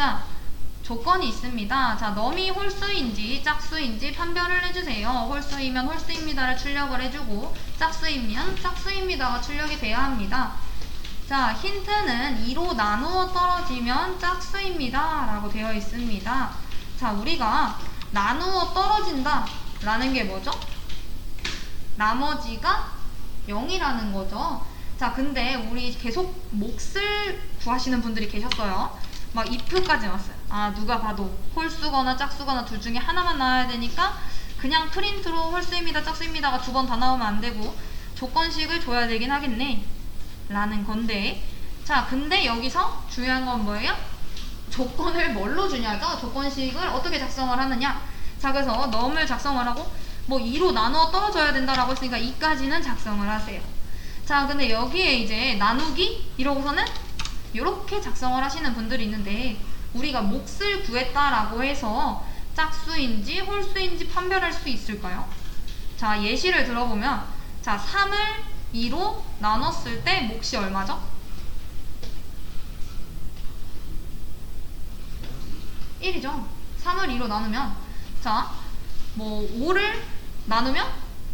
자, 조건이 있습니다. 자, 넘이 홀수인지 짝수인지 판별을 해주세요. 홀수이면 홀수입니다를 출력을 해주고 짝수이면 짝수입니다가 출력이 돼야 합니다. 자, 힌트는 2로 나누어 떨어지면 짝수입니다. 라고 되어 있습니다. 자, 우리가 나누어 떨어진다 라는 게 뭐죠? 나머지가 0이라는 거죠. 자, 근데 우리 계속 몫을 구하시는 분들이 계셨어요. 막 if까지 왔어요. 아, 누가 봐도 홀수거나 짝수거나 둘 중에 하나만 나와야 되니까 그냥 프린트로 홀수입니다, 짝수입니다가 두 번 다 나오면 안 되고 조건식을 줘야 되긴 하겠네. 라는 건데. 자, 근데 여기서 중요한 건 뭐예요? 조건을 뭘로 주냐죠? 조건식을 어떻게 작성을 하느냐? 자, 그래서 넘을 작성을 하고 뭐 2로 나누어 떨어져야 된다라고 했으니까 2까지는 작성을 하세요. 자, 근데 여기에 이제 나누기 이러고서는 이렇게 작성을 하시는 분들이 있는데 우리가 몫을 구했다라고 해서 짝수인지 홀수인지 판별할 수 있을까요? 자, 예시를 들어보면 자, 3을 2로 나눴을 때 몫이 얼마죠? 1이죠. 3을 2로 나누면 자, 뭐 5를 나누면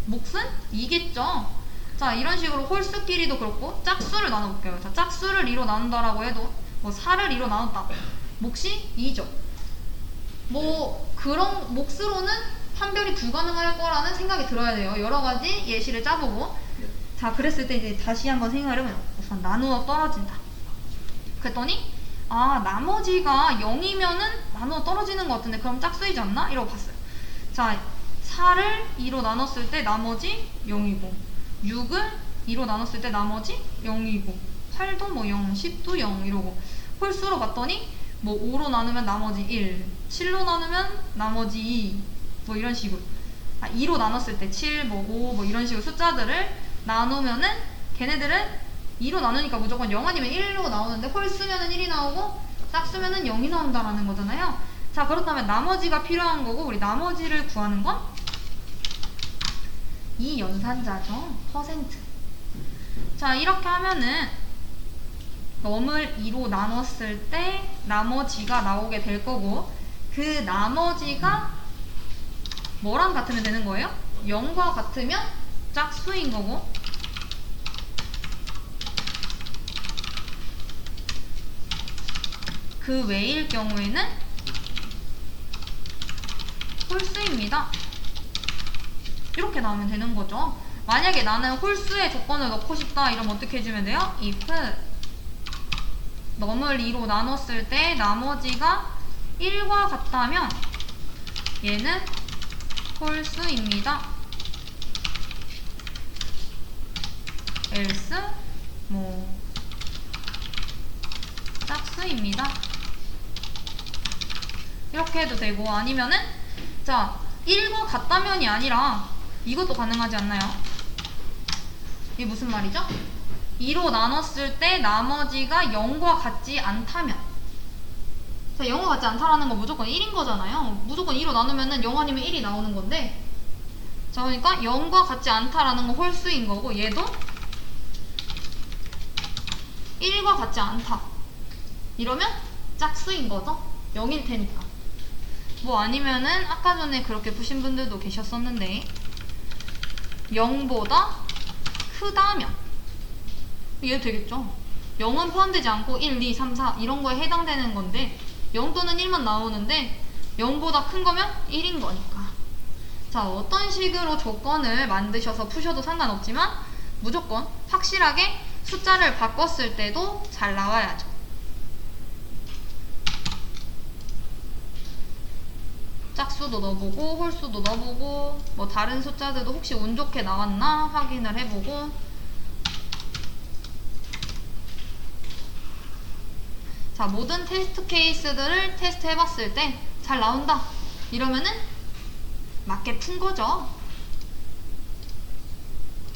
몫은 2겠죠. 자, 이런 식으로 홀수끼리도 그렇고 짝수를 나눠 볼게요. 자, 짝수를 2로 나눈다라고 해도 뭐 4를 2로 나눴다. 몫이 2죠. 뭐 그런 몫으로는 판별이 불가능할 거라는 생각이 들어야 돼요. 여러 가지 예시를 짜보고 자, 그랬을 때 이제 다시 한번 생각을 해보면 우선 나누어 떨어진다. 그랬더니 아 나머지가 0이면은 나누어 떨어지는 것 같은데 그럼 짝수이지 않나? 이러고 봤어요. 자 4를 2로 나눴을 때 나머지 0이고 6을 2로 나눴을 때 나머지 0이고 8도 뭐 0, 10도 0 이러고 홀수로 봤더니 뭐 5로 나누면 나머지 1, 7로 나누면 나머지 2, 뭐 이런 식으로 아, 2로 나눴을 때 7, 뭐 5, 뭐 이런 식으로 숫자들을 나누면은 걔네들은 2로 나누니까 무조건 0 아니면 1로 나오는데 홀수면은 1이 나오고 짝수면은 0이 나온다라는 거잖아요. 자 그렇다면 나머지가 필요한 거고 우리 나머지를 구하는 건 이 연산자죠. 퍼센트. 자 이렇게 하면은 넘을 2로 나눴을 때 나머지가 나오게 될 거고 그 나머지가 뭐랑 같으면 되는 거예요? 0과 같으면 짝수인 거고 그 외일 경우에는 홀수입니다. 이렇게 나오면 되는 거죠. 만약에 나는 홀수의 조건을 넣고 싶다 이러면 어떻게 해주면 돼요? if 넘을 2로 나눴을 때 나머지가 1과 같다면 얘는 홀수입니다. else 뭐 짝수입니다. 이렇게 해도 되고 아니면은 자 1과 같다면이 아니라 이것도 가능하지 않나요? 이게 무슨 말이죠? 2로 나눴을 때 나머지가 0과 같지 않다면. 자 0과 같지 않다라는 건 무조건 1인 거잖아요. 무조건 2로 나누면은 0 아니면 1이 나오는 건데. 자 그러니까 0과 같지 않다라는 건 홀수인 거고 얘도 1과 같지 않다. 이러면 짝수인 거죠? 0일 테니까. 뭐 아니면은 아까 전에 그렇게 푸신 분들도 계셨었는데 0보다 크다면? 이해도 되겠죠? 0은 포함되지 않고 1, 2, 3, 4 이런 거에 해당되는 건데 0 또는 1만 나오는데 0보다 큰 거면 1인 거니까. 자 어떤 식으로 조건을 만드셔서 푸셔도 상관없지만 무조건 확실하게 숫자를 바꿨을 때도 잘 나와야죠 짝수도 넣어보고 홀수도 넣어보고 뭐 다른 숫자들도 혹시 운 좋게 나왔나 확인을 해보고. 자 모든 테스트 케이스들을 테스트 해봤을 때 잘 나온다. 이러면은 맞게 푼 거죠